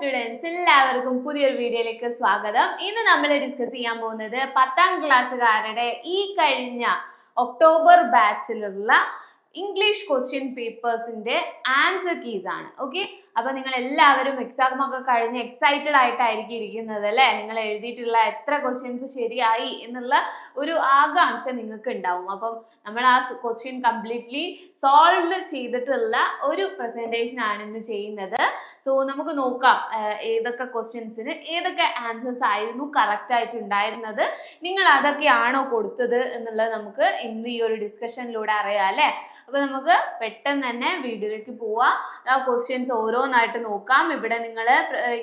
Students എല്ലാവർക്കും പുതിയൊരു വീഡിയോയിലേക്ക് സ്വാഗതം. ഇന്ന് നമ്മൾ ഡിസ്കസ് ചെയ്യാൻ പോകുന്നത് പത്താം ക്ലാസ്സുകാരുടെ ഈ കഴിഞ്ഞ ഒക്ടോബർ ബാച്ചിലുള്ള ഇംഗ്ലീഷ് ക്വസ്റ്റ്യൻ പേപ്പേഴ്സിന്റെ ആൻസർ കീസ് ആണ്. ഓക്കെ അപ്പൊ നിങ്ങൾ എല്ലാവരും എക്സാം ഒക്കെ കഴിഞ്ഞ് എക്സൈറ്റഡ് ആയിട്ടായിരിക്കും ഇരിക്കുന്നത് അല്ലെ? നിങ്ങൾ എഴുതിയിട്ടുള്ള എത്ര ക്വസ്റ്റ്യൻസ് ശരിയായി എന്നുള്ള ഒരു ആകാംക്ഷ നിങ്ങൾക്ക് ഉണ്ടാവും അപ്പം നമ്മൾ ആ ക്വസ്റ്റ്യൻ കംപ്ലീറ്റ്ലി സോൾവ് ചെയ്തിട്ടുള്ള ഒരു പ്രസന്റേഷൻ ആണ് ഇന്ന് ചെയ്യുന്നത്. സോ നമുക്ക് നോക്കാം ഏതൊക്കെ ക്വസ്റ്റ്യൻസിന് ഏതൊക്കെ ആൻസേഴ്സ് ആയിരുന്നു കറക്റ്റ് ആയിട്ട് ഉണ്ടായിരുന്നത്. നിങ്ങൾ അതൊക്കെയാണോ കൊടുത്തത് എന്നുള്ളത് നമുക്ക് ഇന്ന് ഈ ഒരു ഡിസ്കഷനിലൂടെ അറിയാം അല്ലേ? അപ്പൊ നമുക്ക് പെട്ടെന്ന് തന്നെ വീഡിയോയിലേക്ക് പോവാം. ആ ക്വസ്റ്റ്യൻസ് ഓരോന്നായിട്ട് നോക്കാം. ഇവിടെ നിങ്ങൾ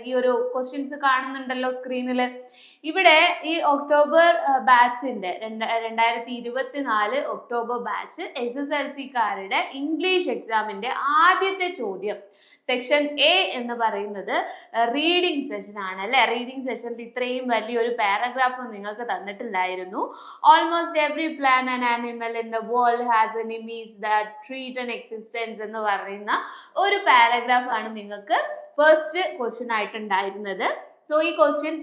ഈ ഒരു ക്വസ്റ്റ്യൻസ് കാണുന്നുണ്ടല്ലോ സ്ക്രീനിൽ ഇവിടെ ഈ ഒക്ടോബർ ബാച്ചിന്റെ രണ്ടായിരത്തി ഇരുപത്തിനാല് October batch S S L സിക്കാരുടെ ഇംഗ്ലീഷ് എക്സാമിന്റെ ആദ്യത്തെ ചോദ്യം. സെക്ഷൻ എ എന്ന് പറയുന്നത് റീഡിംഗ് സെഷൻ ആണ് അല്ലെ? റീഡിംഗ് സെഷനിൽ ഇത്രയും വലിയൊരു പാരഗ്രാഫ് നിങ്ങൾക്ക് തന്നിട്ടുണ്ടായിരുന്നു. Almost every plant and animal in the world has enemies that threat and existence എന്ന് പറയുന്ന ഒരു പാരഗ്രാഫ് ആണ് നിങ്ങൾക്ക് ഫസ്റ്റ് ക്വസ്റ്റ്യൻ ആയിട്ടുണ്ടായിരുന്നത്. സോ ഈ ക്വസ്റ്റ്യൻ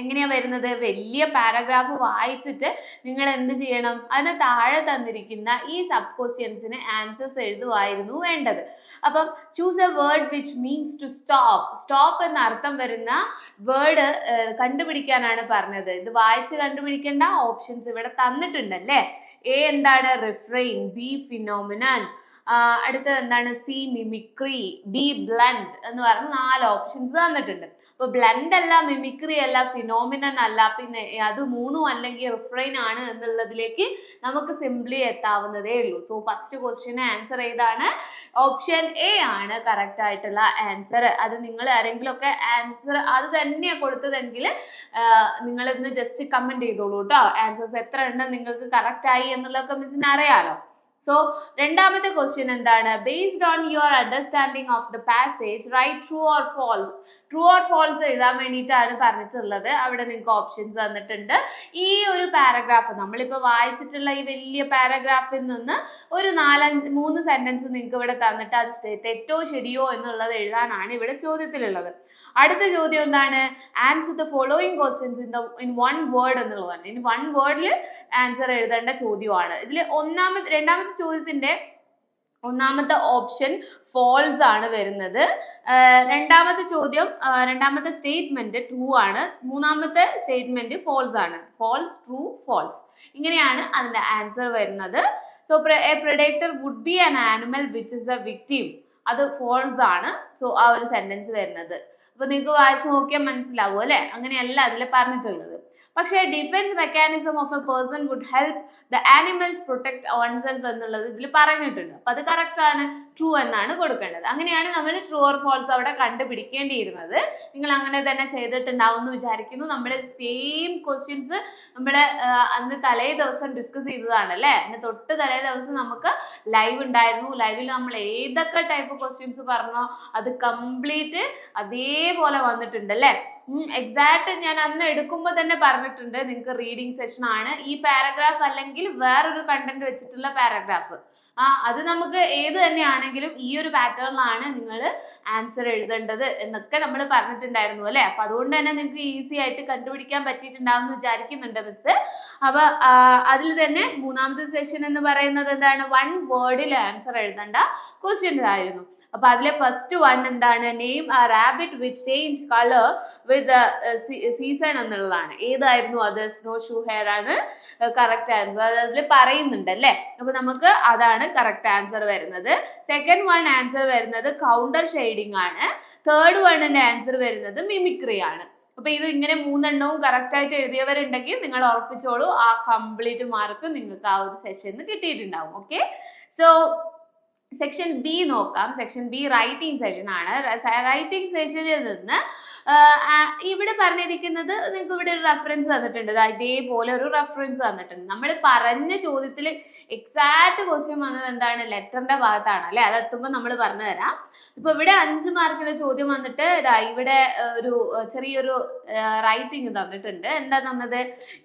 എങ്ങനെയാ വരുന്നത്? വലിയ പാരഗ്രാഫ് വായിച്ചിട്ട് നിങ്ങൾ എന്ത് ചെയ്യണം? അതിന് താഴെ തന്നിരിക്കുന്ന ഈ സബ് ക്വസ്റ്റ്യൻസിന് ആൻസേഴ്സ് എഴുതുമായിരുന്നു വേണ്ടത്. അപ്പം choose a word which means to stop stop എന്ന അർത്ഥം വരുന്ന വേർഡ് കണ്ടുപിടിക്കാനാണ് പറഞ്ഞത്. ഇത് വായിച്ച് കണ്ടുപിടിക്കേണ്ട ഓപ്ഷൻസ് ഇവിടെ തന്നിട്ടുണ്ടല്ലേ? എ എന്താണ്? റിഫ്രെയിൻ ബി ഫിനോമിനൻ അടുത്തത് എന്താണ്? സി മിമിക്രി ബി ബ്ലൻഡ് എന്ന് പറഞ്ഞ നാല് ഓപ്ഷൻസ് തന്നിട്ടുണ്ട്. അപ്പൊ ബ്ലൻഡ് അല്ല മിമിക്രി അല്ല ഫിനോമിനൻ അല്ല പിന്നെ അത് മൂന്നും അല്ലെങ്കിൽ റിഫ്രൈൻ ആണ് എന്നുള്ളതിലേക്ക് നമുക്ക് സിംപ്ലി എത്താവുന്നതേ ഉള്ളൂ. സോ ഫസ്റ്റ് ക്വസ്റ്റ്യന് ആൻസർ ഏതാണ്? ഓപ്ഷൻ എ ആണ് കറക്റ്റ് ആയിട്ടുള്ള ആൻസർ അത് നിങ്ങൾ ആരെങ്കിലും ഒക്കെ ആൻസർ അത് തന്നെയാണ് കൊടുത്തതെങ്കിൽ നിങ്ങൾ ഇന്ന് ജസ്റ്റ് കമന്റ് ചെയ്തോളൂ കേട്ടോ ആൻസേഴ്സ് എത്ര ഉണ്ടെന്ന് നിങ്ങൾക്ക് കറക്റ്റ് ആയി എന്നുള്ളതൊക്കെ മിസ്സിന് അറിയാലോ. സോ രണ്ടാമത്തെ ക്വസ്റ്റ്യൻ എന്താണ്? Based on your understanding of the passage right true or false true or false എഴുതാൻ വേണ്ടിയിട്ടാണ് പറഞ്ഞിട്ടുള്ളത്. അവിടെ നിങ്ങൾക്ക് ഓപ്ഷൻസ് തന്നിട്ടുണ്ട്. ഈ ഒരു പാരഗ്രാഫ് നമ്മളിപ്പോൾ വായിച്ചിട്ടുള്ള ഈ വലിയ പാരഗ്രാഫിൽ നിന്ന് ഒരു നാലഞ്ച് മൂന്ന് സെന്റൻസ് നിങ്ങൾക്ക് ഇവിടെ തന്നിട്ട് അത് തെറ്റോ ശരിയോ എന്നുള്ളത് എഴുതാനാണ് ഇവിടെ ചോദ്യത്തിലുള്ളത്. അടുത്ത ചോദ്യം എന്താണ്? Answer the following questions in the in one word എന്നുള്ളതാണ്. ഇൻ വൺ വേർഡിൽ ആൻസർ എഴുതേണ്ട ചോദ്യമാണ്. ഇതിൽ ഒന്നാമത്തെ രണ്ടാമത്തെ ചോദ്യത്തിന്റെ ഒന്നാമത്തെ ഓപ്ഷൻ ഫോൾസ് ആണ് വരുന്നത്. രണ്ടാമത്തെ ചോദ്യം രണ്ടാമത്തെ സ്റ്റേറ്റ്മെന്റ് ട്രൂ ആണ്. മൂന്നാമത്തെ സ്റ്റേറ്റ്മെന്റ് ഫോൾസ് ആണ്. ഫോൾസ് ട്രൂ ഫോൾസ് ഇങ്ങനെയാണ് അതിന്റെ ആൻസർ വരുന്നത്. So a predator would be an animal which is a victim അത് ഫോൾസ് ആണ്. സോ ആ ഒരു സെന്റൻസ് വരുന്നത്. അപ്പൊ നിങ്ങൾക്ക് വായിച്ചു നോക്കിയാൽ മനസ്സിലാവും അല്ലെ? അങ്ങനെയല്ല അതിൽ പറഞ്ഞിട്ടുള്ളത്. പക്ഷേ defence mechanism of a person would help the animals protect oneself എന്നുള്ളത് ഇതിൽ പറഞ്ഞിട്ടുണ്ട്. അപ്പൊ അത് കറക്റ്റ് ആണ്. ട്രൂ എന്നാണ് കൊടുക്കേണ്ടത്. അങ്ങനെയാണ് നമ്മൾ ട്രൂ ഓർ ഫോൾസ് അവിടെ കണ്ടുപിടിക്കേണ്ടിയിരുന്നത്. നിങ്ങൾ അങ്ങനെ തന്നെ ചെയ്തിട്ടുണ്ടാവും എന്ന് വിചാരിക്കുന്നു. നമ്മൾ സെയിം ക്വസ്റ്റ്യൻസ് നമ്മൾ അന്ന് തലേ ദിവസം ഡിസ്കസ് ചെയ്തതാണല്ലേ? അന്ന് തൊട്ട് തലേ ദിവസം നമുക്ക് ലൈവ് ഉണ്ടായിരുന്നു. ലൈവിൽ നമ്മൾ ഏതൊക്കെ ടൈപ്പ് ക്വസ്റ്റ്യൻസ് പറഞ്ഞോ അത് കംപ്ലീറ്റ് അതേപോലെ വന്നിട്ടുണ്ട് അല്ലേ എക്സാക്ട് ഞാൻ അന്ന് എടുക്കുമ്പോൾ തന്നെ പറഞ്ഞിട്ടുണ്ട്. നിങ്ങൾക്ക് റീഡിംഗ് സെഷൻ ആണ്. ഈ പാരഗ്രാഫ് അല്ലെങ്കിൽ വേറൊരു കണ്ടന്റ് വെച്ചിട്ടുള്ള പാരഗ്രാഫ് അത് നമുക്ക് ഏത് തന്നെയാണെങ്കിലും ഈ ഒരു പാറ്റേണിലാണ് നിങ്ങൾ ആൻസർ എഴുതേണ്ടത് എന്നൊക്കെ നമ്മൾ പറഞ്ഞിട്ടുണ്ടായിരുന്നു അല്ലെ? അപ്പൊ അതുകൊണ്ട് തന്നെ നിങ്ങൾക്ക് ഈസി ആയിട്ട് കണ്ടുപിടിക്കാൻ പറ്റിയിട്ടുണ്ടാവും എന്ന് വിചാരിക്കുന്നുണ്ട് മിസ് അപ്പൊ അതിൽ തന്നെ മൂന്നാമത്തെ സെഷൻ എന്ന് പറയുന്നത് എന്താണ്? വൺ വേർഡിൽ ആൻസർ എഴുതേണ്ട ക്വസ്റ്റ്യൻ ആയിരുന്നു അപ്പൊ അതിലെ ഫസ്റ്റ് വൺ എന്താണ്? Name rabbit which change colour with season എന്നുള്ളതാണ്. ഏതായിരുന്നു അത്? സ്നോ ഷൂ ഹെയർ ആണ്. കറക്റ്റ് ആൻസർ അതിൽ പറയുന്നുണ്ട് അല്ലേ? അപ്പൊ നമുക്ക് അതാണ് കറക്റ്റ് ആൻസർ വരുന്നത്. സെക്കൻഡ് വൺ ആൻസർ വരുന്നത് കൗണ്ടർ ഷെയ്ഡിങ് ആണ്. തേർഡ് വണ്ണിന്റെ ആൻസർ വരുന്നത് മിമിക്രി ആണ്. അപ്പൊ ഇത് ഇങ്ങനെ മൂന്നെണ്ണവും കറക്റ്റ് ആയിട്ട് എഴുതിയവരുണ്ടെങ്കിൽ നിങ്ങൾ ഉറപ്പിച്ചോളൂ ആ കംപ്ലീറ്റ് മാർക്ക് നിങ്ങൾക്ക് ആ ഒരു സെഷനിൽ കിട്ടിയിട്ടുണ്ടാവും. ഓക്കെ സോ സെക്ഷൻ ബി നോക്കാം. സെക്ഷൻ ബി റൈറ്റിംഗ് സെഷൻ ആണ്. റൈറ്റിംഗ് സെഷനിൽ നിന്ന് ഇവിടെ പറഞ്ഞിരിക്കുന്നത് നിങ്ങൾക്ക് ഇവിടെ ഒരു റെഫറൻസ് തന്നിട്ടുണ്ട്. ഇതേപോലെ ഒരു റെഫറൻസ് തന്നിട്ടുണ്ട്. നമ്മൾ പറഞ്ഞ ചോദ്യത്തിൽ എക്സാക്ട് ക്വസ്റ്റ്യൻ വന്നത് എന്താണ്? ലെറ്ററിന്റെ ഭാഗത്താണ്. അല്ലെ? അതെത്തുമ്പോൾ നമ്മൾ പറഞ്ഞു തരാം. ഇപ്പൊ ഇവിടെ അഞ്ച് മാർക്കിന്റെ ചോദ്യം വന്നിട്ട് ഇതാ ഇവിടെ ഒരു ചെറിയൊരു റൈറ്റിംഗ് തന്നിട്ടുണ്ട്. എന്താ തന്നത്?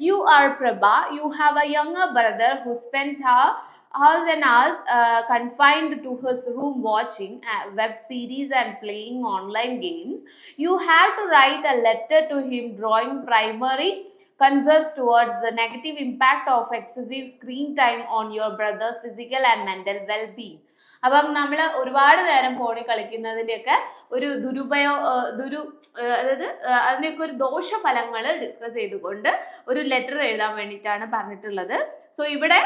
You are Prabha you have a younger brother who spends ഹാ hours and hours uh, confined to his room watching uh, web series and playing online games, you have to write a letter to him drawing primary concerns towards the negative impact of excessive screen time on your brother's physical and mental well-being. അപ്പം നമ്മൾ ഒരുപാട് നേരം ഫോണിൽ കളിക്കുന്നതിന്റെയൊക്കെ ഒരു ദുരുപയോ ദുരു അതായത് അതിന്റെയൊക്കെ ഒരു ദോഷഫലങ്ങൾ discuss ചെയ്തുകൊണ്ട് ഒരു ലെറ്റർ എഴുതാൻ വേണ്ടിയിട്ടാണ് പറഞ്ഞിട്ടുള്ളത് സോ ഇവിടെ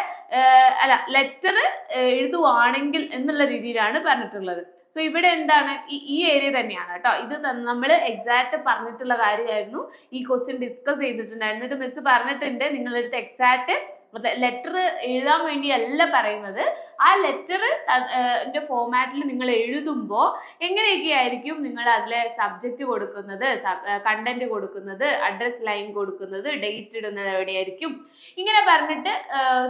അല്ല ലെറ്റർ എഴുതുവാണെങ്കിൽ എന്നുള്ള രീതിയിലാണ് പറഞ്ഞിട്ടുള്ളത് സോ ഇവിടെ എന്താണ്? ഈ ഏരിയ തന്നെയാണ് കേട്ടോ. ഇത് നമ്മൾ എക്സാക്ട് പറഞ്ഞിട്ടുള്ള കാര്യമായിരുന്നു. ഈ ക്വസ്റ്റ്യൻ ഡിസ്കസ് ചെയ്തിട്ടുണ്ടായിരുന്നു. എന്നിട്ട് മിസ് പറഞ്ഞിട്ടുണ്ട്. നിങ്ങളെടുത്ത് എക്സാക്ട് ലെറ്റർ എഴുതാൻ വേണ്ടിയല്ല പറയുന്നത്. ആ ലെറ്റർ ഫോർമാറ്റിൽ നിങ്ങൾ എഴുതുമ്പോൾ എങ്ങനെയൊക്കെ ആയിരിക്കും നിങ്ങൾ അതിലെ സബ്ജക്റ്റ് കൊടുക്കുന്നത്? കണ്ടന്റ് കൊടുക്കുന്നത് അഡ്രസ് ലൈൻ കൊടുക്കുന്നത് ഡേറ്റ് ഇടുന്നത് എവിടെയായിരിക്കും? ഇങ്ങനെ പറഞ്ഞിട്ട്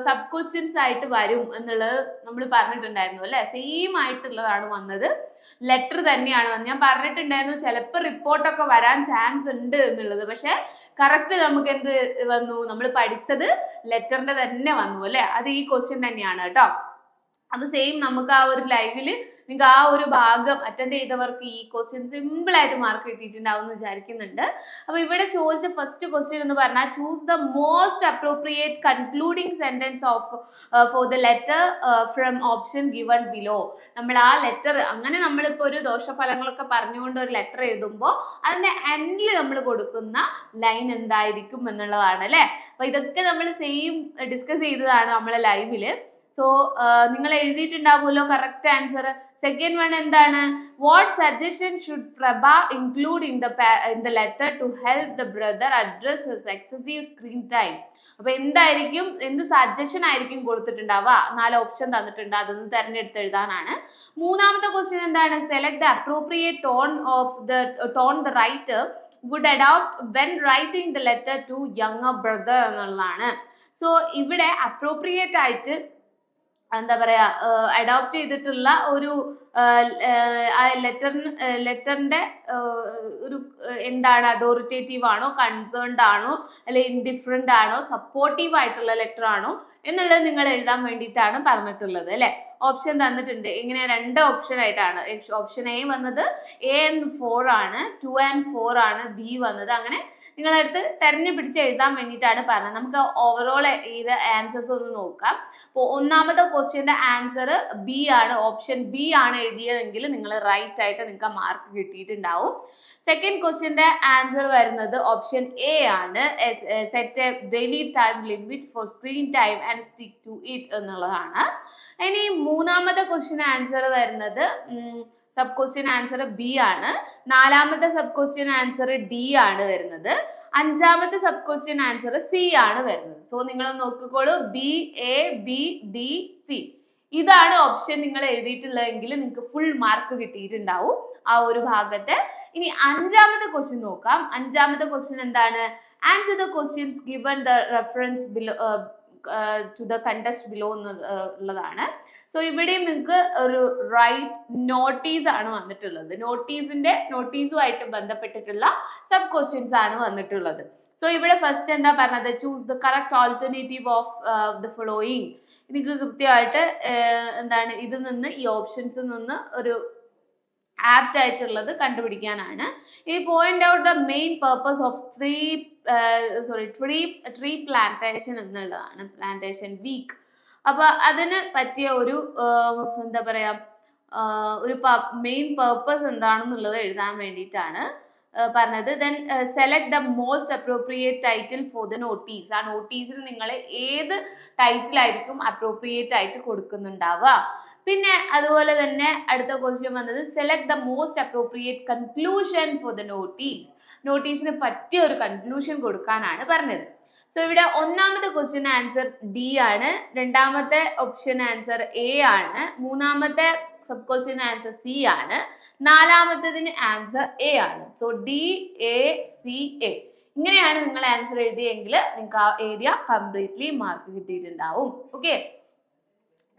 സബ് ക്വസ്റ്റ്യൻസ് ആയിട്ട് വരും എന്നുള്ളത് നമ്മൾ പറഞ്ഞിട്ടുണ്ടായിരുന്നു അല്ലെ? സെയിം ആയിട്ടുള്ളതാണ് വന്നത്. ലെറ്റർ തന്നെയാണ് ഞാൻ പറഞ്ഞിട്ടുണ്ടായിരുന്നു ചിലപ്പോൾ റിപ്പോർട്ടൊക്കെ വരാൻ ചാൻസ് ഉണ്ട് എന്നുള്ളത്. പക്ഷെ കറക്റ്റ് നമുക്ക് എന്ത് വന്നു? നമ്മൾ പഠിച്ചത് ലെറ്ററിന്റെ തന്നെ വന്നു അല്ലെ? അത് ഈ ക്വസ്റ്റ്യൻ തന്നെയാണ് കേട്ടോ. അത് സെയിം നമുക്ക് ആ ഒരു ലൈവിൽ നിങ്ങൾക്ക് ആ ഒരു ഭാഗം അറ്റൻഡ് ചെയ്തവർക്ക് ഈ ക്വസ്റ്റ്യൻ സിമ്പിൾ ആയിട്ട് മാർക്ക് കിട്ടിയിട്ടുണ്ടാവും എന്ന് വിചാരിക്കുന്നുണ്ട്. അപ്പൊ ഇവിടെ ചോദിച്ച ഫസ്റ്റ് ക്വസ്റ്റ്യൻ എന്ന് പറഞ്ഞാൽ choose the most appropriate concluding sentence of for the letter from option given below നമ്മൾ ആ ലെറ്റർ അങ്ങനെ നമ്മളിപ്പോൾ ഒരു ദോഷഫലങ്ങളൊക്കെ പറഞ്ഞുകൊണ്ട് ഒരു ലെറ്റർ എഴുതുമ്പോൾ അതിന്റെ എൻഡിൽ നമ്മൾ കൊടുക്കുന്ന ലൈൻ എന്തായിരിക്കും എന്നുള്ളതാണ് അല്ലേ? അപ്പൊ ഇതൊക്കെ നമ്മൾ സെയിം ഡിസ്കസ് ചെയ്തതാണ് നമ്മളെ ലൈവിൽ സോ നിങ്ങൾ എഴുതിയിട്ടുണ്ടാവുമല്ലോ കറക്റ്റ് ആൻസർ സെക്കൻഡ് വൺ എന്താണ്? What suggestion should Prabha include in the in the letter to help the brother address his excessive screen time അപ്പൊ എന്തായിരിക്കും? എന്ത് സജഷൻ ആയിരിക്കും കൊടുത്തിട്ടുണ്ടാവുക? നാല് ഓപ്ഷൻ തന്നിട്ടുണ്ട്. അതൊന്ന് തെരഞ്ഞെടുത്ത് എഴുതാനാണ്. മൂന്നാമത്തെ ക്വസ്റ്റ്യൻ എന്താണ്? Select the appropriate tone of the tone the writer would adopt when writing the letter to younger brother എന്നുള്ളതാണ്. സോ ഇവിടെ അപ്രോപ്രിയേറ്റ് ആയിട്ട് എന്താ പറയാ അഡോപ്റ്റ് ചെയ്തിട്ടുള്ള ഒരു ആ ലെറ്റർ ലെറ്ററിന്റെ ഒരു എന്താണ് അതോറിറ്റേറ്റീവ് ആണോ കൺസേൺഡ് ആണോ അല്ലെ ഇൻഡിഫറെന്റ് ആണോ സപ്പോർട്ടീവ് ആയിട്ടുള്ള ലെറ്റർ ആണോ എന്നുള്ളത് നിങ്ങൾ എഴുതാൻ വേണ്ടിയിട്ടാണ് പറഞ്ഞിട്ടുള്ളത് അല്ലെ? ഓപ്ഷൻ തന്നിട്ടുണ്ട്. ഇങ്ങനെ രണ്ട് ഓപ്ഷൻ ആയിട്ടാണ്. ഓപ്ഷൻ എ വന്നത് എ ആൻഡ് ഫോർ ആണ് ടു ആൻഡ് ഫോർ ആണ് ബി വന്നത്. അങ്ങനെ നിങ്ങളടുത്ത് തെരഞ്ഞു പിടിച്ച് എഴുതാൻ വേണ്ടിയിട്ടാണ് പറഞ്ഞത്. നമുക്ക് ഓവറോൾ ഇത് ആൻസേഴ്സ് ഒന്ന് നോക്കാം. അപ്പോൾ ഒന്നാമത്തെ ക്വസ്റ്റ്യന്റെ ആൻസർ ബി ആണ്. ഓപ്ഷൻ ബി ആണ് എഴുതിയതെങ്കിൽ നിങ്ങൾ റൈറ്റ് ആയിട്ട് നിങ്ങൾക്ക് മാർക്ക് കിട്ടിയിട്ടുണ്ടാവും. സെക്കൻഡ് ക്വസ്റ്റ്യന്റെ ആൻസർ വരുന്നത് ഓപ്ഷൻ എ ആണ്. Set a daily time limit for screen time and stick to it എന്നുള്ളതാണ്. ഇനി മൂന്നാമത്തെ ക്വസ്റ്റ്യൻ ആൻസർ വരുന്നത് സബ് ക്വസ്റ്റ്യൻ ആൻസർ ബി ആണ്. നാലാമത്തെ സബ് ക്വസ്റ്റ്യൻ ആൻസർ ഡി ആണ് വരുന്നത്. അഞ്ചാമത്തെ സബ് ക്വസ്റ്റ്യൻ ആൻസർ സി ആണ് വരുന്നത്. സോ നിങ്ങൾ നോക്കിക്കോളൂ. B A B D C ഇതാണ് ഓപ്ഷൻ നിങ്ങൾ എഴുതിയിട്ടുള്ളതെങ്കിൽ നിങ്ങൾക്ക് ഫുൾ മാർക്ക് കിട്ടിയിട്ടുണ്ടാവും ആ ഒരു ഭാഗത്ത്. ഇനി അഞ്ചാമത്തെ ക്വസ്റ്റ്യൻ നോക്കാം. അഞ്ചാമത്തെ ക്വസ്റ്റ്യൻ എന്താണ്? Answer the questions given the reference below to the context below എന്ന് ഉള്ളതാണ്. സോ ഇവിടെയും നിങ്ങൾക്ക് ഒരു റൈറ്റ് നോട്ടീസ് ആണ് വന്നിട്ടുള്ളത്. നോട്ടീസിന്റെ നോട്ടീസുമായിട്ട് ബന്ധപ്പെട്ടിട്ടുള്ള സബ് ക്വസ്റ്റ്യൻസ് ആണ് വന്നിട്ടുള്ളത്. സോ ഇവിടെ ഫസ്റ്റ് എന്താ പറഞ്ഞത്? Choose the correct alternative of the following നിങ്ങൾക്ക് കൃത്യമായിട്ട് എന്താണ്? ഇതിൽ നിന്ന് ഈ ഓപ്ഷൻസിൽ നിന്ന് ഒരു ആപ്റ്റ് ആയിട്ടുള്ളത് കണ്ടുപിടിക്കാനാണ്. ഈ point out the main purpose of three sorry tree tree plantation എന്നുള്ളതാണ്. പ്ലാന്റേഷൻ വീക്ക് അപ്പൊ അതിന് പറ്റിയ ഒരു എന്താ പറയാ ഒരു മെയിൻ പർപ്പസ് എന്താണെന്നുള്ളത് എഴുതാൻ വേണ്ടിയിട്ടാണ് പറഞ്ഞത്. Then select the most appropriate title for the notice ആ നോട്ടീസിൽ നിങ്ങൾ ഏത് ടൈറ്റിലായിരിക്കും അപ്രോപ്രിയേറ്റ് ആയിട്ട് കൊടുക്കുന്നുണ്ടാവുക? പിന്നെ അതുപോലെ തന്നെ അടുത്ത ക്വസ്റ്റ്യൻ വന്നത് select the most appropriate conclusion for the notice നോട്ടീസിന് പറ്റിയ ഒരു കൺക്ലൂഷൻ കൊടുക്കാനാണ് പറഞ്ഞത്. സോ ഇവിടെ ഒന്നാമത്തെ ക്വസ്റ്റ്യൻ ആൻസർ ഡി ആണ്. രണ്ടാമത്തെ ഓപ്ഷൻ ആൻസർ എ ആണ്. മൂന്നാമത്തെ സബ് ക്വസ്റ്റ്യൻ ആൻസർ സി ആണ്. നാലാമത്തതിന് ആൻസർ എ ആണ്. So D A C A ഇങ്ങനെയാണ് നിങ്ങൾ ആൻസർ എഴുതിയെങ്കിൽ നിങ്ങൾക്ക് ആ ഏരിയ കംപ്ലീറ്റ്ലി മാർക്ക് കിട്ടിയിട്ടുണ്ടാവും. ഓക്കെ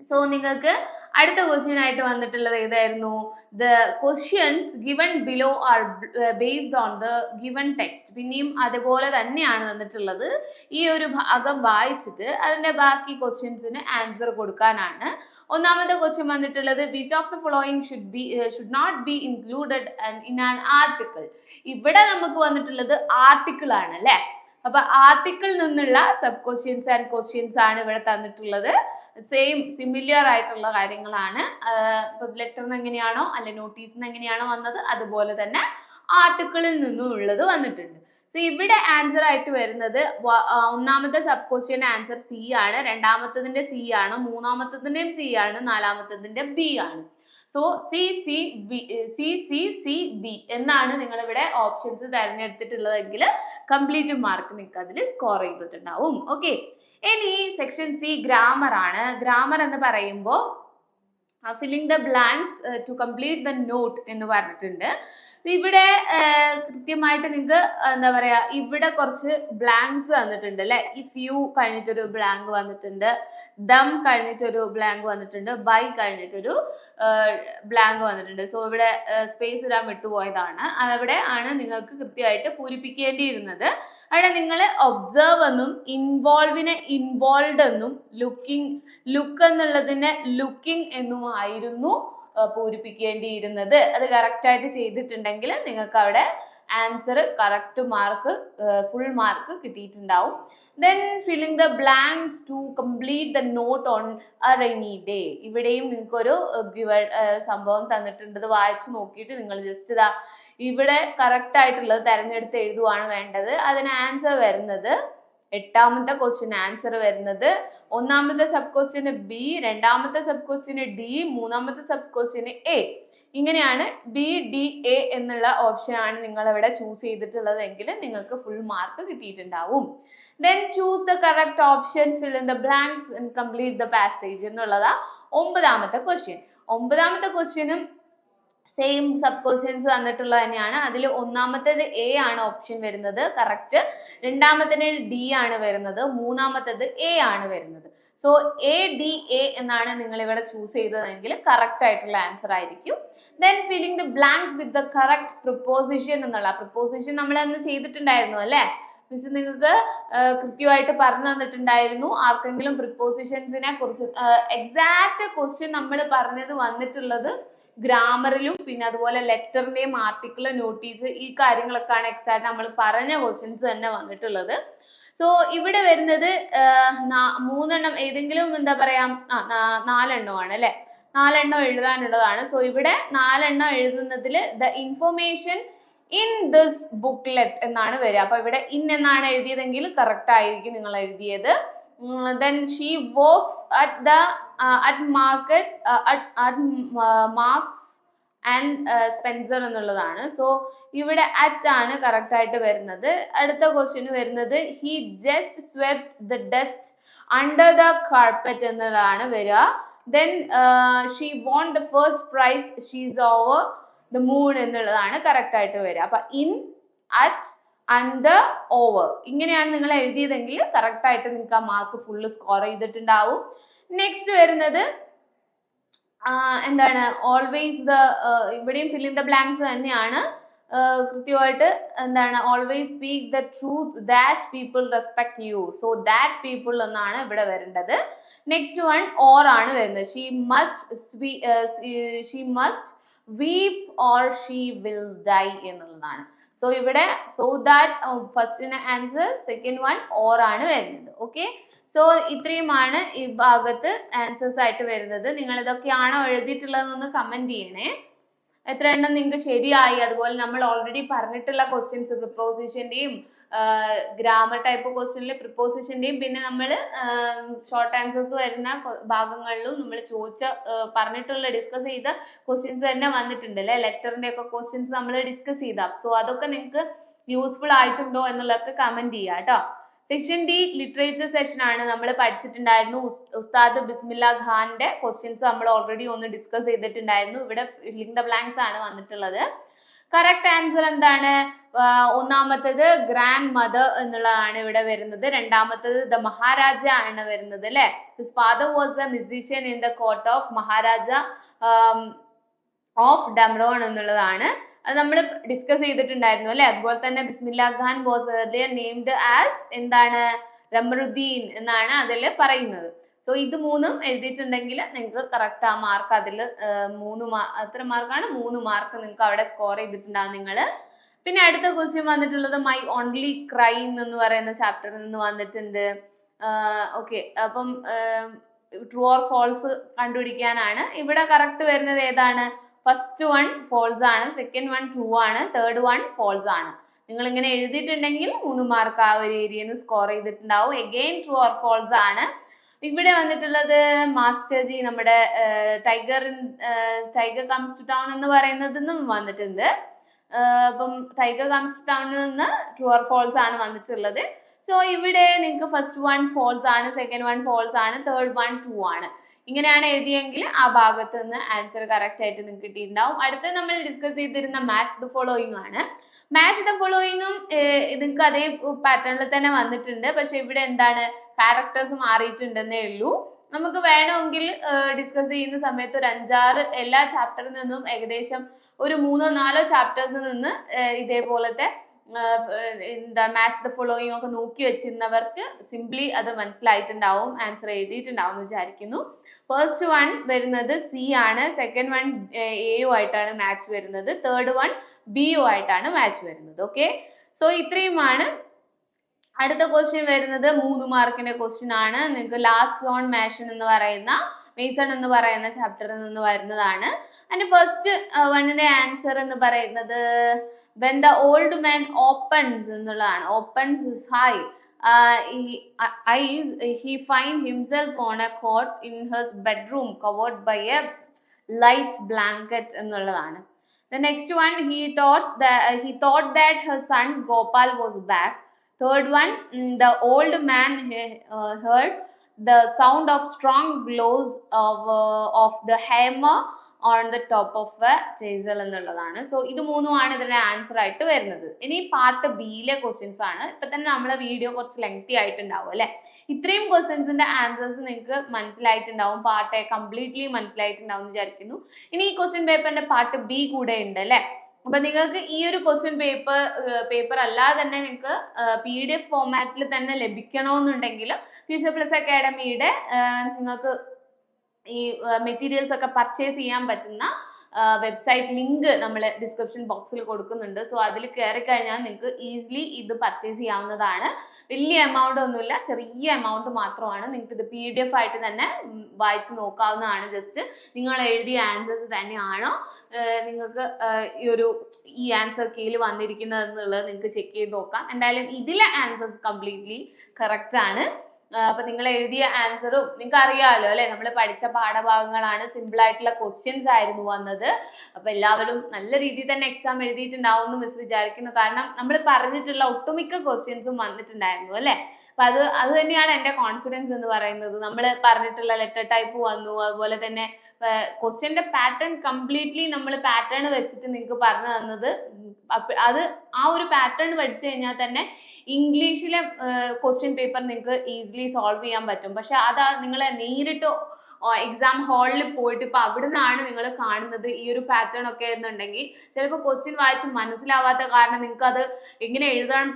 സോ നിങ്ങൾക്ക് അടുത്ത ക്വസ്റ്റ്യൻ ആയിട്ട് വന്നിട്ടുള്ളത് ഏതായിരുന്നു? The questions given below are based on the given text പിന്നെയും അതുപോലെ തന്നെയാണ് വന്നിട്ടുള്ളത്. ഈ ഒരു ഭാഗം വായിച്ചിട്ട് അതിന്റെ ബാക്കി ക്വസ്റ്റ്യൻസിന് ആൻസർ കൊടുക്കാനാണ്. ഒന്നാമത്തെ ക്വസ്റ്റ്യൻ വന്നിട്ടുള്ളത് which of the following should be should not be included in an article ഇവിടെ നമുക്ക് വന്നിട്ടുള്ളത് ആർട്ടിക്കിൾ ആണ് അല്ലേ? അപ്പൊ ആർട്ടിക്കിൾ നിന്നുള്ള സബ് ക്വസ്റ്റ്യൻസ് ആൻഡ് ക്വസ്റ്റ്യൻസ് ആണ് ഇവിടെ തന്നിട്ടുള്ളത്. സെയിം സിമിലിയർ ആയിട്ടുള്ള കാര്യങ്ങളാണ്. ഇപ്പൊ ലെറ്ററിന് എങ്ങനെയാണോ അല്ലെ നോട്ടീസിന് എങ്ങനെയാണോ വന്നത് അതുപോലെ തന്നെ ആർട്ടിക്കിളിൽ നിന്നും ഉള്ളത് വന്നിട്ടുണ്ട്. സോ ഇവിടെ ആൻസർ ആയിട്ട് വരുന്നത് ഒന്നാമത്തെ സബ് ക്വസ്റ്റ്യൻ ആൻസർ സി ആണ്. രണ്ടാമത്തതിന്റെ സി ആണ്. മൂന്നാമത്തതിന്റെയും സി ആണ്. നാലാമത്തതിന്റെ ബി ആണ്. So C C B C C C B എന്നാണ് നിങ്ങൾ ഇവിടെ ഓപ്ഷൻസ് തിരഞ്ഞെടുത്തിട്ടുള്ളതെങ്കിൽ കംപ്ലീറ്റ് മാർക്ക് നിങ്ങൾക്ക് അതിൽ സ്കോർ ചെയ്തിട്ടുണ്ടാവും. ഓക്കെ ഇനി സെക്ഷൻ സി ഗ്രാമർ ആണ്. ഗ്രാമർ എന്ന് പറയുമ്പോൾ filling the blanks to complete the note എന്ന് പറഞ്ഞിട്ടുണ്ട്. ഇവിടെ കൃത്യമായിട്ട് നിങ്ങൾക്ക് എന്താ പറയാ ഇവിടെ കുറച്ച് ബ്ലാങ്ക്സ് വന്നിട്ടുണ്ട് അല്ലെ? ഇഫ് യു കഴിഞ്ഞിട്ടൊരു ബ്ലാങ്ക് വന്നിട്ടുണ്ട് ദം കഴിഞ്ഞിട്ടൊരു ബ്ലാങ്ക് വന്നിട്ടുണ്ട് ബൈ കഴിഞ്ഞിട്ടൊരു ബ്ലാങ്ക് വന്നിട്ടുണ്ട്. സോ ഇവിടെ സ്പേസ് ഇടാൻ വിട്ടുപോയതാണ്. അവിടെ ആണ് നിങ്ങൾക്ക് കൃത്യമായിട്ട് പൂരിപ്പിക്കേണ്ടിയിരുന്നത്. അവിടെ നിങ്ങൾ ഒബ്സർവ് എന്നും ഇൻവോൾവിനെ ഇൻവോൾവ് എന്നും ലുക്കിംഗ് ലുക്ക് എന്നുള്ളതിനെ ലുക്കിംഗ് എന്നുമായിരുന്നു പൂരിപ്പിക്കേണ്ടിയിരുന്നത്. അത് കറക്റ്റ് ആയിട്ട് ചെയ്തിട്ടുണ്ടെങ്കിൽ നിങ്ങൾക്ക് അവിടെ answer correct mark full mark കിട്ടിയിട്ടുണ്ടാവും. Then filling the blanks to complete the note on a rainy day ഇവിടെയും നിങ്ങൾക്കൊരു ഗിവ സംഭവം തന്നിട്ടുണ്ട്. വായിച്ചു നോക്കിയിട്ട് നിങ്ങൾ ജസ്റ്റ് ഇതാ ഇവിടെ കറക്റ്റ് ആയിട്ടുള്ളത് തിരഞ്ഞെടുത്ത് എഴുതുവാണ് വേണ്ടത്. അതിന് ആൻസർ വരുന്നത് എട്ടാമത്തെ ക്വസ്റ്റ്യൻ ആൻസർ വരുന്നത് ഒന്നാമത്തെ സബ് ക്വസ്റ്റ്യന് ബി രണ്ടാമത്തെ സബ് ക്വസ്റ്റ്യന് ഡി മൂന്നാമത്തെ സബ് ക്വസ്റ്റ്യന് എ ഇങ്ങനെയാണ് ബി ഡി എ എന്നുള്ള ഓപ്ഷൻ ആണ് നിങ്ങൾ ഇവിടെ ചൂസ് ചെയ്തിട്ടുള്ളതെങ്കിൽ നിങ്ങൾക്ക് ഫുൾ മാർക്ക് കിട്ടിയിട്ടുണ്ടാവും. Then choose the correct option fill in the blanks and complete the passage എന്നുള്ളതാ ഒമ്പതാമത്തെ ക്വസ്റ്റ്യൻ ഒമ്പതാമത്തെ ക്വസ്റ്റ്യനും സെയിം സബ് ക്വസ്റ്റ്യൻസ് തന്നിട്ടുള്ളത് തന്നെയാണ്. അതിൽ ഒന്നാമത്തേത് എ ആണ് ഓപ്ഷൻ വരുന്നത് കറക്റ്റ് രണ്ടാമത്തേത് ഡി ആണ് വരുന്നത് മൂന്നാമത്തേത് എ ആണ് വരുന്നത്. സോ എ ഡി എ എന്നാണ് നിങ്ങൾ ഇവിടെ ചൂസ് ചെയ്തതെങ്കിൽ കറക്റ്റ് ആയിട്ടുള്ള ആൻസർ ആയിരിക്കും. Then filling the blanks with the correct preposition എന്നുള്ള പ്രൊപ്പോസിഷൻ നമ്മൾ അന്ന് ചെയ്തിട്ടുണ്ടായിരുന്നു അല്ലേ? മിസ് നിങ്ങൾക്ക് കൃത്യമായിട്ട് പറഞ്ഞു തന്നിട്ടുണ്ടായിരുന്നു. ആർക്കെങ്കിലും പ്രിപ്പോസിഷൻസിനെ കുറിച്ച് എക്സാക്ട് ക്വസ്റ്റ്യൻ നമ്മൾ പറഞ്ഞത് വന്നിട്ടുള്ളത് ഗ്രാമറിലും പിന്നെ അതുപോലെ ലെറ്ററിന്റെയും ആർട്ടിക്കിൾ നോട്ടീസ് ഈ കാര്യങ്ങളൊക്കെയാണ് എക്സാക്ട് നമ്മൾ പറഞ്ഞ ക്വസ്റ്റ്യൻസ് തന്നെ വന്നിട്ടുള്ളത്. സോ ഇവിടെ വരുന്നത് മൂന്നെണ്ണം ഏതെങ്കിലും എന്താ പറയാ നാലെണ്ണമാണ് അല്ലെ? നാലെണ്ണം എഴുതാനുള്ളതാണ്. സോ ഇവിടെ നാലെണ്ണം എഴുതുന്നതിൽ the information in this booklet എന്നാണ് വരിക. അപ്പൊ ഇവിടെ ഇൻ എന്നാണ് എഴുതിയതെങ്കിൽ കറക്റ്റ് ആയിരിക്കും നിങ്ങൾ എഴുതിയത്. Then she works at the at market at Marks and Spencer എന്നുള്ളതാണ്. സോ ഇവിടെ അറ്റ് ആണ് കറക്റ്റ് ആയിട്ട് വരുന്നത്. അടുത്ത ക്വസ്റ്റ്യൻ വരുന്നത് he just swept the dust under the carpet എന്നുള്ളതാണ് വരിക. Then she won the first prize she's over the moon എന്നുള്ളതാണ് കറക്റ്റ് ആയിട്ട് വരിക. അപ്പൊ ഇൻ അറ്റ് അണ്ടർ ഓവർ ഇങ്ങനെയാണ് നിങ്ങൾ എഴുതിയതെങ്കിൽ കറക്റ്റ് ആയിട്ട് നിങ്ങൾക്ക് ആ മാർക്ക് ഫുള്ള് സ്കോർ ചെയ്തിട്ടുണ്ടാവും. നെക്സ്റ്റ് വരുന്നത് എന്താണ്? ഓൾവേസ് ദ ഇവിടെയും ഫിൽ ഇൻ ദ ബ്ലാങ്ക്സ് തന്നെയാണ്. കൃത്യമായിട്ട് എന്താണ്? Always speak the truth that people respect you so that people എന്നാണ് ഇവിടെ വരേണ്ടത്. നെക്സ്റ്റ് വൺ ഓർ ആണ് വരുന്നത്. She must she must weep or she will die എന്നുള്ളതാണ്. സോ ഇവിടെ സോ ദാറ്റ് ഫസ്റ്റിന് ആൻസർ സെക്കൻഡ് വൺ ഓർ ആണ് വരുന്നത്. ഓക്കെ സോ ഇത്രയുമാണ് ഈ ഭാഗത്ത് ആൻസേഴ്സ് ആയിട്ട് വരുന്നത്. നിങ്ങൾ ഇതൊക്കെയാണോ എഴുതിയിട്ടുള്ളതെന്നൊന്ന് കമന്റ് ചെയ്യണേ. എത്ര എണ്ണം നിങ്ങൾക്ക് ശരിയായി? അതുപോലെ നമ്മൾ ഓൾറെഡി പറഞ്ഞിട്ടുള്ള ക്വസ്റ്റ്യൻസ് പ്രിപ്പോസിഷന്റെയും ഗ്രാമർ ടൈപ്പ് ക്വസ്റ്റ്യനിൽ പ്രിപ്പോസിഷന്റെയും പിന്നെ നമ്മൾ ഷോർട്ട് ആൻസേഴ്സ് വരുന്ന ഭാഗങ്ങളിലും നമ്മൾ ചോദിച്ച പറഞ്ഞിട്ടുള്ള ഡിസ്കസ് ചെയ്ത ക്വസ്റ്റ്യൻസ് തന്നെ വന്നിട്ടുണ്ട് അല്ലെ ലെറ്ററിന്റെ ഒക്കെ ക്വസ്റ്റ്യൻസ് നമ്മൾ ഡിസ്കസ് ചെയ്ത. സോ അതൊക്കെ നിങ്ങൾക്ക് യൂസ്ഫുൾ ആയിട്ടുണ്ടോ എന്നുള്ളതൊക്കെ കമന്റ് ചെയ്യുക കേട്ടോ സെക്ഷൻ ഡി ലിറ്ററേച്ചർ സെഷൻ ആണ് നമ്മൾ പഠിച്ചിട്ടുണ്ടായിരുന്നു. ഉസ്- ഉസ്താദ് ബിസ്മില്ല ഖാന്റെ ക്വസ്റ്റ്യൻസ് നമ്മൾ ഓൾറെഡി ഒന്ന് ഡിസ്കസ് ചെയ്തിട്ടുണ്ടായിരുന്നു. ഇവിടെ ഫില്ലിംഗ് ദ ബ്ലാങ്ക്സ് ആണ് വന്നിട്ടുള്ളത്. കറക്റ്റ് ആൻസർ എന്താണ്? ഒന്നാമത്തത് ഗ്രാൻഡ് മദർ എന്നുള്ളതാണ് ഇവിടെ വരുന്നത്. രണ്ടാമത്തത് ദ മഹാരാജ ആണ് വരുന്നത് അല്ലെ? His father was a musician in the court of Maharaja of Dumraon എന്നുള്ളതാണ്. അത് നമ്മൾ ഡിസ്കസ് ചെയ്തിട്ടുണ്ടായിരുന്നു അല്ലെ? അതുപോലെ തന്നെ Bismillah Khan was named as എന്താണ്? റമറുദ്ദീൻ എന്നാണ് അതിൽ പറയുന്നത്. സോ ഇത് മൂന്നും എഴുതിയിട്ടുണ്ടെങ്കിൽ നിങ്ങൾക്ക് കറക്റ്റ് ആ മാർക്ക് അതിൽ മൂന്ന് മാർ എത്ര മാർക്കാണ് മൂന്ന് മാർക്ക് നിങ്ങൾക്ക് അവിടെ സ്കോർ ചെയ്തിട്ടുണ്ടാവും നിങ്ങൾ പിന്നെ അടുത്ത ക്വസ്റ്റ്യൻ വന്നിട്ടുള്ളത് മൈ ഓൺലി ക്രൈ എന്ന് പറയുന്ന ചാപ്റ്ററിൽ നിന്ന് വന്നിട്ടുണ്ട്. ഓക്കെ അപ്പം ട്രൂ ഓർ ഫോൾസ് കണ്ടുപിടിക്കാനാണ്. ഇവിടെ കറക്റ്റ് വരുന്നത് ഏതാണ്? ഫസ്റ്റ് വൺ ഫോൾസ് ആണ്. സെക്കൻഡ് വൺ ട്രൂ ആണ്. തേർഡ് വൺ ഫോൾസ് ആണ്. നിങ്ങൾ ഇങ്ങനെ എഴുതിയിട്ടുണ്ടെങ്കിൽ മൂന്ന് മാർക്ക് ആ ഒരു ഏരിയയിൽ നിന്ന് സ്കോർ ചെയ്തിട്ടുണ്ടാവും. എഗെയിൻ ട്രൂ ഓർ ഫോൾസ് ആണ്. ഇവിടെ വന്നിട്ടുള്ളത് മാസ്റ്റർ ജി നമ്മുടെ tiger tiger comes to town എന്ന് പറയുന്നതിൽ നിന്നും വന്നിട്ടുണ്ട് അപ്പം ടൈഗർ കംസ് ടു ടൗണിൽ നിന്ന് ട്രൂ ഓർ ഫോൾസ് ആണ് വന്നിട്ടുള്ളത്. സോ ഇവിടെ നിങ്ങൾക്ക് ഫസ്റ്റ് വൺ ഫോൾസ് ആണ് സെക്കൻഡ് വൺ ഫോൾസ് ആണ് തേർഡ് വൺ ടു ആണ്. ഇങ്ങനെയാണ് എഴുതിയെങ്കിൽ ആ ഭാഗത്ത് നിന്ന് ആൻസർ കറക്റ്റ് ആയിട്ട് നിങ്ങൾക്ക് കിട്ടിയിട്ടുണ്ടാവും. അടുത്ത് നമ്മൾ ഡിസ്കസ് ചെയ്തിരുന്ന മാച്ച് ദ ഫോളോയിങ് ആണ്. മാച്ച് ദ ഫോളോയിങ്ങും നിങ്ങൾക്ക് അതേ പാറ്റേണിൽ തന്നെ വന്നിട്ടുണ്ട്. പക്ഷെ ഇവിടെ എന്താണ്? ക്യാരക്ടേഴ്സ് മാറിയിട്ടുണ്ടെന്നേ ഉള്ളൂ. നമുക്ക് വേണമെങ്കിൽ ഡിസ്കസ് ചെയ്യുന്ന സമയത്ത് ഒരു അഞ്ചാറ് എല്ലാ ചാപ്റ്ററിൽ നിന്നും ഏകദേശം ഒരു മൂന്നോ നാലോ ചാപ്റ്റേഴ്സിൽ നിന്ന് ഇതേപോലത്തെ എന്താ മാച്ച് ദ ഫോളോയിങ് ഒക്കെ നോക്കി വെച്ചിരുന്നവർക്ക് സിംപ്ലി അത് മനസ്സിലായിട്ടുണ്ടാവും ആൻസർ എഴുതിയിട്ടുണ്ടാവും എന്ന് വിചാരിക്കുന്നു. ഫസ്റ്റ് വൺ വരുന്നത് സി ആണ്. സെക്കൻഡ് വൺ എയു ആയിട്ടാണ് മാച്ച് വരുന്നത്. തേർഡ് വൺ ബി യു ആയിട്ടാണ് മാച്ച് വരുന്നത്. ഓക്കെ സോ ഇത്രയുമാണ്. അടുത്ത ക്വസ്റ്റ്യൻ വരുന്നത് മൂന്ന് മാർക്കിന്റെ ക്വസ്റ്റ്യൻ ആണ്. നിങ്ങൾക്ക് ലാസ്റ്റ് സോൺ മാഷൻ എന്ന് പറയുന്ന മേസൺ എന്ന് പറയുന്ന ചാപ്റ്ററിൽ നിന്ന് വരുന്നതാണ്. അതിന്റെ ഫസ്റ്റ് വണ്ണിന്റെ ആൻസർ എന്ന് പറയുന്നത് when the old man opens എന്നുള്ളതാണ് opens his high eyes he find himself on a cot in his bedroom covered by a light blanket എന്നുള്ളതാണ് the next one he thought that he thought that her son gopal was back third one mm, the old man he- uh, heard the sound of strong blows of uh, of the hammer on the top of a chisel എന്നുള്ളതാണ്. So ഇത് മൂന്നുമാണ് ഇതിന്റെ answer ആയിട്ട് വരുന്നത്. ഇനി part ബിയിലെ questions ആണ്. ഇപ്പൊ തന്നെ നമ്മളെ വീഡിയോ കുറച്ച് ലെങ്തി ആയിട്ടുണ്ടാവും അല്ലെ? ഇത്രയും ക്വസ്റ്റ്യൻസിന്റെ ആൻസേഴ്സ് നിങ്ങൾക്ക് മനസ്സിലായിട്ടുണ്ടാവും. പാർട്ട് എ കംപ്ലീറ്റ്ലി മനസ്സിലായിട്ടുണ്ടാവും എന്ന് വിചാരിക്കുന്നു. ഇനി ഈ ക്വസ്റ്റ്യൻ പേപ്പറിന്റെ പാർട്ട് ബി കൂടെ ഉണ്ട് അല്ലെ? അപ്പൊ നിങ്ങൾക്ക് ഈ ഒരു ക്വസ്റ്റ്യൻ പേപ്പർ പേപ്പർ അല്ലാതെ തന്നെ നിങ്ങൾക്ക് പി ഡി എഫ് ഫോമാറ്റിൽ തന്നെ ലഭിക്കണമെന്നുണ്ടെങ്കിൽ ഫ്യൂച്ചർ പ്ലസ് അക്കാഡമിയുടെ നിങ്ങൾക്ക് ഈ മെറ്റീരിയൽസ് ഒക്കെ പർച്ചേസ് ചെയ്യാൻ പറ്റുന്ന വെബ്സൈറ്റ് ലിങ്ക് നമ്മൾ ഡിസ്ക്രിപ്ഷൻ ബോക്സിൽ കൊടുക്കുന്നുണ്ട്. സോ അതിൽ കയറി കഴിഞ്ഞാൽ നിങ്ങൾക്ക് ഈസിലി ഇത് പർച്ചേസ് ചെയ്യാവുന്നതാണ്. വലിയ എമൗണ്ട് ഒന്നുമില്ല. ചെറിയ എമൗണ്ട് മാത്രമാണ്. നിങ്ങൾക്ക് ഇത് പി ഡി എഫ് ആയിട്ട് തന്നെ വായിച്ചു നോക്കാവുന്നതാണ് ജസ്റ്റ് നിങ്ങൾ എഴുതിയ ആൻസേഴ്സ് തന്നെയാണോ നിങ്ങൾക്ക് ഈ ഒരു ഈ ആൻസർ കീഴിൽ വന്നിരിക്കുന്നത് എന്നുള്ളത് നിങ്ങൾക്ക് ചെക്ക് ചെയ്ത് നോക്കാം. എന്തായാലും ഇതിലെ ആൻസേഴ്സ് കംപ്ലീറ്റ്ലി കറക്റ്റ് ആണ്. അപ്പൊ നിങ്ങൾ എഴുതിയ ആൻസറും നിങ്ങൾക്ക് അറിയാമല്ലോ അല്ലെ? നമ്മൾ പഠിച്ച പാഠഭാഗങ്ങളാണ് സിമ്പിൾ ആയിട്ടുള്ള ക്വസ്റ്റ്യൻസ് ആയിരുന്നു വന്നത്. അപ്പൊ എല്ലാവരും നല്ല രീതിയിൽ തന്നെ എക്സാം എഴുതിയിട്ടുണ്ടാവും എന്ന് മിസ് വിചാരിക്കുന്നു. കാരണം നമ്മൾ പറഞ്ഞിട്ടുള്ള ഒട്ടുമിക്ക ക്വസ്റ്റ്യൻസും വന്നിട്ടുണ്ടായിരുന്നു അല്ലെ? അപ്പൊ അത് അത് തന്നെയാണ് എന്റെ കോൺഫിഡൻസ് എന്ന് പറയുന്നത്. നമ്മൾ പറഞ്ഞിട്ടുള്ള ലെറ്റർ ടൈപ്പ് വന്നു. അതുപോലെ തന്നെ ക്വസ്റ്റ്യന്റെ പാറ്റേൺ കംപ്ലീറ്റ്ലി നമ്മൾ പാറ്റേൺ വെച്ചിട്ട് നിങ്ങൾക്ക് പറഞ്ഞു തന്നത്. അത് ആ ഒരു പാറ്റേൺ പഠിച്ചു കഴിഞ്ഞാൽ തന്നെ ഇംഗ്ലീഷിലെ ക്വസ്റ്റ്യൻ പേപ്പർ നിങ്ങൾക്ക് ഈസിലി സോൾവ് ചെയ്യാൻ പറ്റും. പക്ഷെ അതാ നിങ്ങളെ നേരിട്ട് എക്സാം ഹാളിൽ പോയിട്ട് ഇപ്പൊ അവിടെ നിന്നാണ് നിങ്ങൾ കാണുന്നത് ഈ ഒരു പാറ്റേൺ ഒക്കെ എന്നുണ്ടെങ്കിൽ ചിലപ്പോൾ ക്വസ്റ്റ്യൻ വായിച്ച് മനസ്സിലാവാത്ത കാരണം നിങ്ങൾക്ക് അത് എങ്ങനെ എഴുതാൻ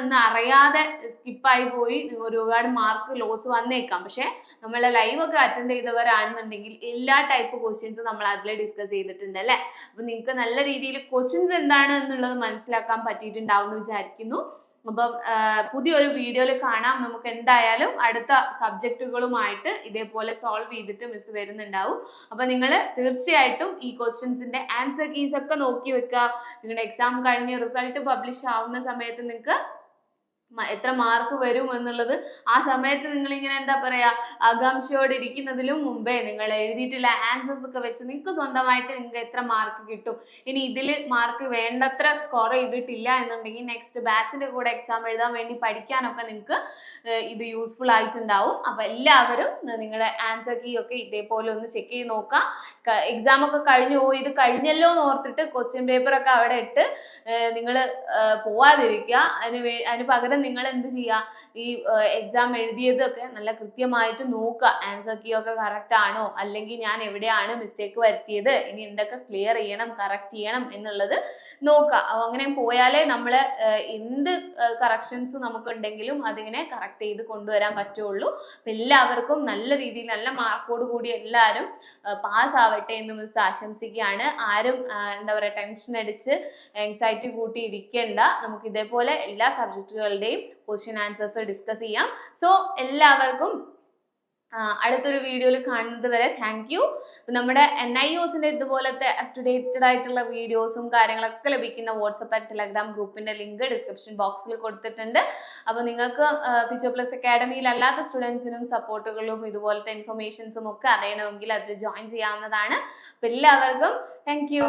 എന്ന് അറിയാതെ സ്കിപ്പായി പോയി ഒരുപാട് മാർക്ക് ലോസ് വന്നേക്കാം. പക്ഷെ നമ്മളെ ലൈവ് ഒക്കെ അറ്റൻഡ് ചെയ്തവരാണെന്നുണ്ടെങ്കിൽ എല്ലാ ടൈപ്പ് ക്വസ്റ്റ്യൻസും നമ്മൾ അതിൽ ഡിസ്കസ് ചെയ്തിട്ടുണ്ട് അല്ലേ? അപ്പൊ നിങ്ങൾക്ക് നല്ല രീതിയിൽ ക്വസ്റ്റ്യൻസ് എന്താണ് എന്നുള്ളത് മനസ്സിലാക്കാൻ പറ്റിയിട്ടുണ്ടാവും എന്ന് വിചാരിക്കുന്നു. അപ്പം പുതിയൊരു വീഡിയോയിൽ കാണാം. നമുക്ക് എന്തായാലും അടുത്ത സബ്ജക്റ്റുകളുമായിട്ട് ഇതേപോലെ സോൾവ് ചെയ്തിട്ട് മിസ് വരുന്നുണ്ടാവും. അപ്പം നിങ്ങൾ തീർച്ചയായിട്ടും ഈ ക്വസ്റ്റ്യൻസിന്റെ ആൻസർ കീസ് ഒക്കെ നോക്കി വെക്കുക. നിങ്ങളുടെ എക്സാം കഴിഞ്ഞ് റിസൾട്ട് പബ്ലിഷ് ആവുന്ന സമയത്ത് നിങ്ങൾക്ക് എത്ര മാർക്ക് വരും എന്നുള്ളത് ആ സമയത്ത് നിങ്ങൾ ഇങ്ങനെ എന്താ പറയാ ആകാംക്ഷയോടെ ഇരിക്കുന്നതിലും മുമ്പേ നിങ്ങൾ എഴുതിയിട്ടുള്ള ആൻസേഴ്സ് ഒക്കെ വെച്ച് നിങ്ങൾക്ക് സ്വന്തമായിട്ട് നിങ്ങൾക്ക് എത്ര മാർക്ക് കിട്ടും. ഇനി ഇതിൽ മാർക്ക് വേണ്ടത്ര സ്കോർ ചെയ്തിട്ടില്ല എന്നുണ്ടെങ്കിൽ നെക്സ്റ്റ് ബാച്ചിന്റെ കൂടെ എക്സാം എഴുതാൻ വേണ്ടി പഠിക്കാനൊക്കെ നിങ്ങൾക്ക് ഇത് യൂസ്ഫുൾ ആയിട്ടുണ്ടാവും. അപ്പൊ എല്ലാവരും നിങ്ങളുടെ ആൻസർ കീ ഒക്കെ ഇതേപോലെ ഒന്ന് ചെക്ക് ചെയ്ത് നോക്കാം. എക്സാം ഒക്കെ കഴിഞ്ഞു പോയി ഇത് കഴിഞ്ഞല്ലോ എന്ന് ഓർത്തിട്ട് ക്വസ്റ്റ്യൻ പേപ്പർ ഒക്കെ അവിടെ ഇട്ട് നിങ്ങൾ പോവാതിരിക്കുക. അതിന് അതിന് പകരം നിങ്ങൾ എന്ത് ചെയ്യുക ഈ എക്സാം എഴുതിയതൊക്കെ നല്ല കൃത്യമായിട്ട് നോക്കുക ആൻസർ കീ ഒക്കെ കറക്റ്റ് ആണോ? അല്ലെങ്കിൽ ഞാൻ എവിടെയാണ് മിസ്റ്റേക്ക് വരുത്തിയത്? ഇനി എന്തൊക്കെ ക്ലിയർ ചെയ്യണം കറക്റ്റ് ചെയ്യണം എന്നുള്ളത് നോക്കുക അങ്ങനെ പോയാലേ നമ്മൾ എന്ത് കറക്ഷൻസ് നമുക്കുണ്ടെങ്കിലും അതിങ്ങനെ കറക്റ്റ് ചെയ്ത് കൊണ്ടുവരാൻ പറ്റുള്ളൂ. അപ്പം എല്ലാവർക്കും നല്ല രീതിയിൽ നല്ല മാർക്കോട് കൂടി എല്ലാവരും പാസ് ആവട്ടെ എന്ന് മിസ് ആശംസിക്കുകയാണ്. ആരും എന്താ പറയുക ടെൻഷൻ അടിച്ച് ആങ്സൈറ്റി കൂട്ടി ഇരിക്കേണ്ട നമുക്ക് ഇതേപോലെ എല്ലാ സബ്ജക്റ്റുകളുടെയും ക്വസ്റ്റ്യൻ ആൻസേഴ്സ് ഡിസ്കസ് ചെയ്യാം. സോ എല്ലാവർക്കും അടുത്തൊരു വീഡിയോയിൽ കാണുന്നത് വരെ താങ്ക് യു നമ്മുടെ എൻ ഐ ഒസിന്റെ ഇതുപോലത്തെ അപ് ടു ഡേറ്റഡ് ആയിട്ടുള്ള വീഡിയോസും കാര്യങ്ങളൊക്കെ ലഭിക്കുന്ന വാട്സപ്പ് ആൻഡ് ടെലഗ്രാം ഗ്രൂപ്പിന്റെ ലിങ്ക് ഡിസ്ക്രിപ്ഷൻ ബോക്സിൽ കൊടുത്തിട്ടുണ്ട്. അപ്പോൾ നിങ്ങൾക്ക് ഫ്യൂച്ചർ പ്ലസ് അക്കാഡമിയിൽ അല്ലാത്ത സ്റ്റുഡൻസിനും സപ്പോർട്ടുകളും ഇതുപോലത്തെ ഇൻഫർമേഷൻസും ഒക്കെ അറിയണമെങ്കിൽ അതിൽ ജോയിൻ ചെയ്യാവുന്നതാണ്. അപ്പോൾ എല്ലാവർക്കും താങ്ക് യു